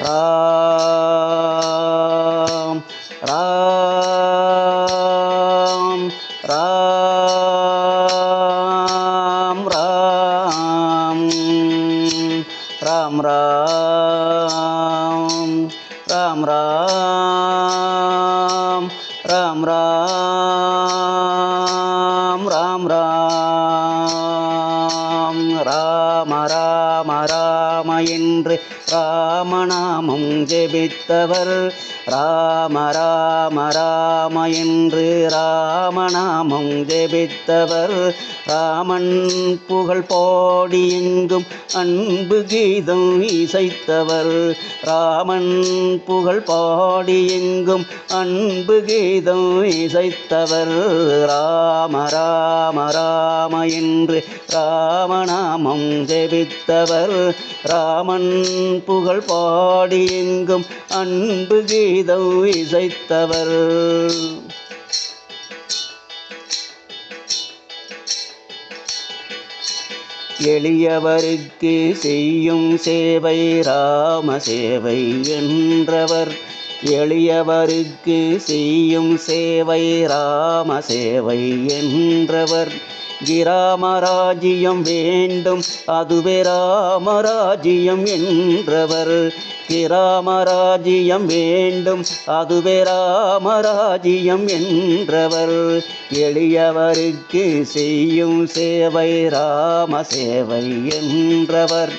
राम राम राम राम राम राम राम राम। ஜெபித்தவர். ராம ராம ராம என்று ராமநாமம் ஜெபித்தவர். ராமன் புகழ் பாடி எங்கும் அன்பு கீதம் இசைத்தவர். ராமன் புகழ் பாடி எங்கும் அன்பு கீதம் இசைத்தவர். ராம ராம ராம என்று ராமநாமம் ஜெபித்தவர். ராமன் புகழ் பாடி எங்கும் அன்பு கீதம் இசைத்தவர். எளியவருக்கு செய்யும் சேவை ராம சேவை என்றவர். எளியவருக்கு செய்யும் சேவை ராம சேவை என்றவர். கிராமராஜ்யம் வேண்டும். அதுவே ராமராஜ்யம் என்றவர். கிராமராஜ்யம் வேண்டும். அதுவே ராமராஜ்யம் என்றவர். எளியவருக்கு செய்யும் சேவை ராம சேவை என்றவர்.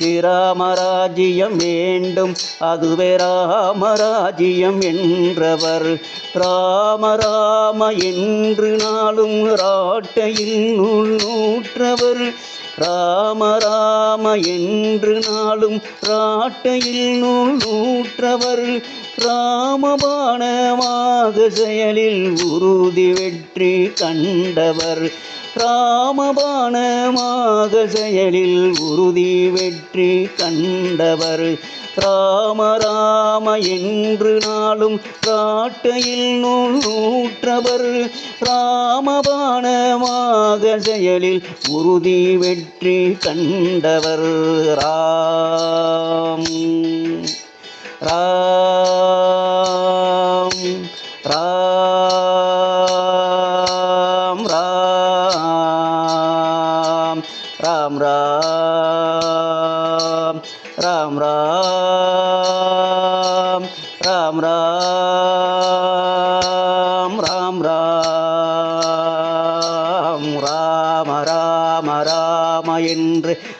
ராமராஜ்யம் வேண்டும். அதுவே ராமராஜ்யம் என்றவர். ராம ராம என்று நாளும் ராட்டையில் நூல் நூற்றவர். ராம ராம என்று நாளும் ராட்டையில் நூல் நூற்றவர். ராமபானமாக செயலில் உறுதி வெற்றி கண்டவர். ராமபானமாக செயலில் உறுதி வெற்றி கண்டவர். ராம ராம என்று நாளும் காட்டையில் நூல் நூற்றவர். ராமபானமாக செயலில் உறுதி வெற்றி கண்டவர். ராம் ராம் ராம். राम राम राम राम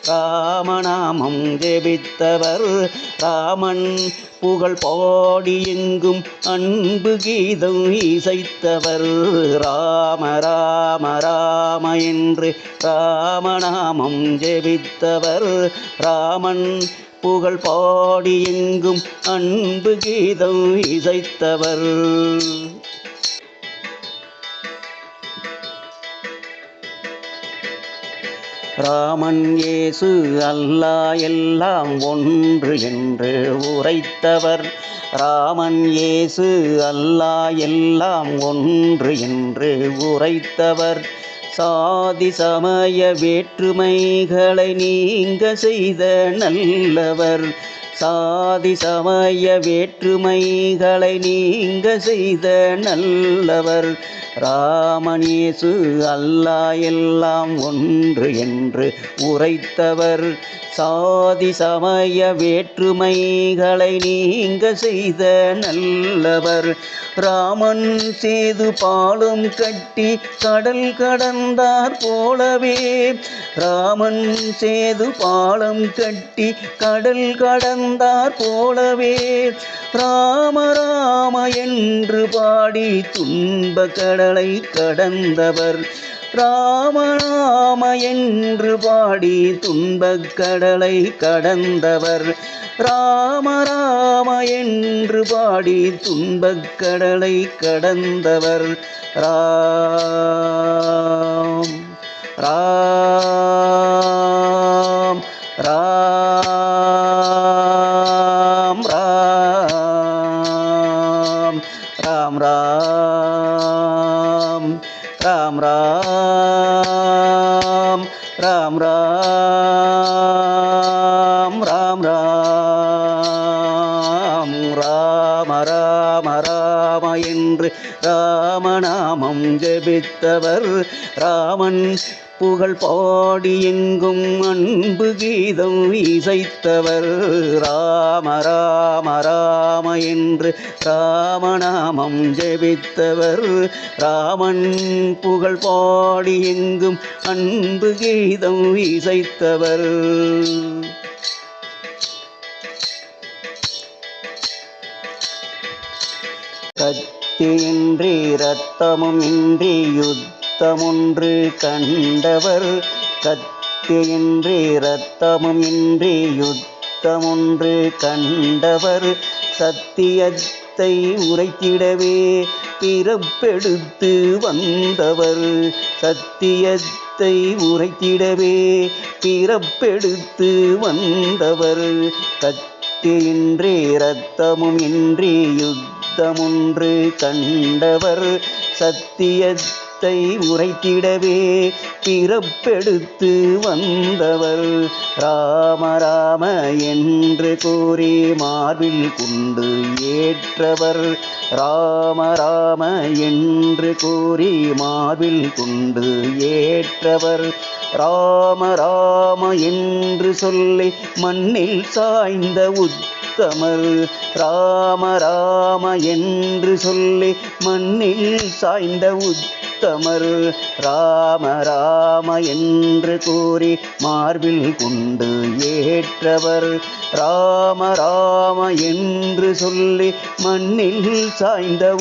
ராமநாமம் ஜெபித்தவர். ராமன் புகழ் பாடி எங்கும் அன்பு கீதம் இசைத்தவர். ராம ராம ராம என்று ராமநாமம் ஜெபித்தவர். ராமன் புகழ் பாடி எங்கும் அன்பு கீதம் இசைத்தவர். ராமன் இயேசு அல்லா எல்லாம் ஒன்று என்று உரைத்தவர். ராமன் இயேசு அல்லா எல்லாம் ஒன்று என்று உரைத்தவர். சாதி சமய வேற்றுமைகளை நீங்க செய்த நல்லவர். சாதி சமய வேற்றுமைகளை நீங்க செய்த நல்லவர். ராமனேசு அல்லா எல்லாம் ஒன்று என்று உரைத்தவர். சாதி சமய வேற்றுமைகளை நீங்க செய்த நல்லவர். ராமன் சேது பாலும் கட்டி கடல் கடந்தார் போலவே. ராமன் சேது பாலம் கட்டி கடல் கொண்டார் போலவே. ராம ராம என்று பாடி துன்ப கடலை கடந்தவர். ராமநாம என்று பாடி துன்பக் கடலை கடந்தவர். ராம ராம என்று பாடி துன்பக் கடலை கடந்தவர். ராம் ராம் ராம். ராம் ராம் ராம் ராம் ராம் ராம் ராம் ராம் ராம் ராம ராம ராம என்று ராமநாமம் ஜெபித்தவர் ராமன் புகழ் பாடி எங்கும் அன்பு கீதம் இசைத்தவர் ராம ராம ராம என்று ராமநாமம் ஜெபித்தவர். ராமன் புகழ் பாடி எங்கும் அன்பு கீதம் இசைத்தவர் கத்தியின்றி ரத்தமும் இன்றி யுத்தமொன்று கண்டவர். கத்தியின்றி இரத்தமும் இன்றி யுத்தமொன்று கண்டவர். சத்தியத்தை உரைத்திடவே பிறப்பெடுத்து வந்தவர். சத்தியத்தை உரைத்திடவே பிறப்பெடுத்து வந்தவர். கத்தியின்றி இரத்தமும் இன்றி யுத்தமொன்று கண்டவர். சத்தியத்தை உரைத்திடவே பிறப்பெடுத்து வந்தவர் ராம ராம என்று கூறி மார்பில் குண்டு ஏற்றவர் ராம ராம என்று கூறி மார்பில் குண்டு ஏற்றவர் ராம ராம என்று சொல்லி மண்ணில் சாய்ந்த உத்தமர் ராம ராம என்று சொல்லி மண்ணில் சாய்ந்த உத்தமர் ராம ராம என்று கூறி மார்பில் கொண்டு ஏற்றவர். ராம ராம என்று சொல்லி மண்ணில் சாய்ந்த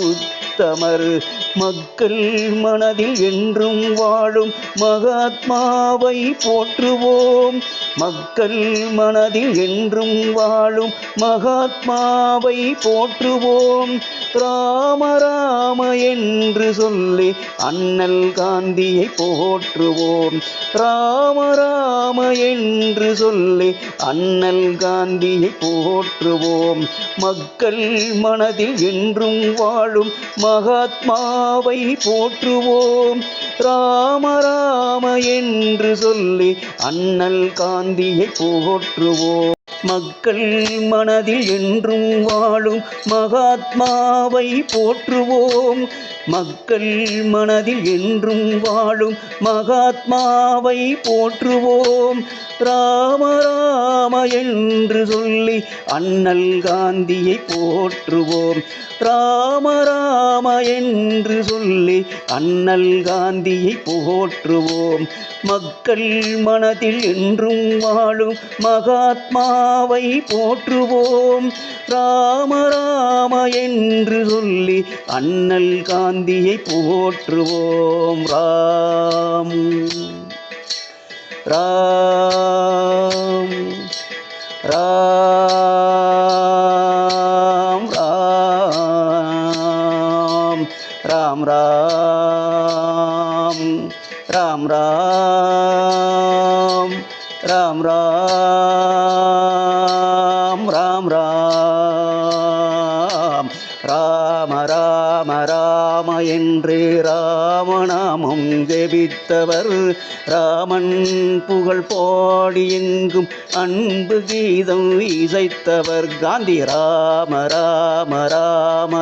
தமறு மக்கள் மனதில் என்றும் வாழும் மகாத்மாவை போற்றுவோம். மக்கள் மனதில் என்றும் வாழும் மகாத்மாவை போற்றுவோம். ராம ராம என்று சொல்லி அண்ணல் காந்தியை போற்றுவோம். ராம ராம என்று சொல்லி அண்ணல் காந்தியை போற்றுவோம். மக்கள் மனதில் என்றும் வாழும் மகாத்மாவை போற்றுவோம். ராம ராம என்று சொல்லி அண்ணல் காந்தியை போற்றுவோம். மக்கள் மனதில் என்றும் வாழும் மகாத்மாவை போற்றுவோம். மக்கள் மனதில் என்றும் வாழும் மகாத்மாவை போற்றுவோம். ராம ராம என்று சொல்லி அண்ணல் காந்தியை போற்றுவோம். ராம ராம என்று சொல்லி அண்ணல் காந்தியை போற்றுவோம். மக்கள் மனதில் என்றும் வாழும் மகாத்மா மகாத்மாவை போற்றுவோம். ராம ராம என்று சொல்லி அண்ணல் காந்தியை போற்றுவோம். ராம் ராம் ராம். என்று ராமநாமம் ஜெபித்தவர். ராமன் புகழ் பாடி எங்கும் அன்பு கீதம் இசைத்தவர். காந்தி ராம ராம ராம.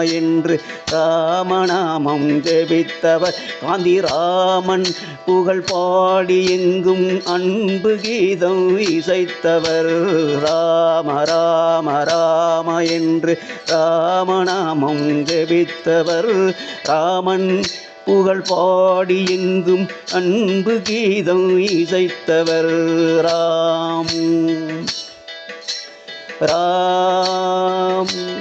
என்று ராமநாமம் ஜெபித்தவர். காந்தி ராமன் புகழ் பாடி எங்கும் அன்பு கீதம் இசைத்தவர். ராம ராம ராம என்று ராமநாமம் ஜெபித்தவர். ராமன் புகழ் பாடி எங்கும் அன்பு கீதம் இசைத்தவர். ராம் ராம்.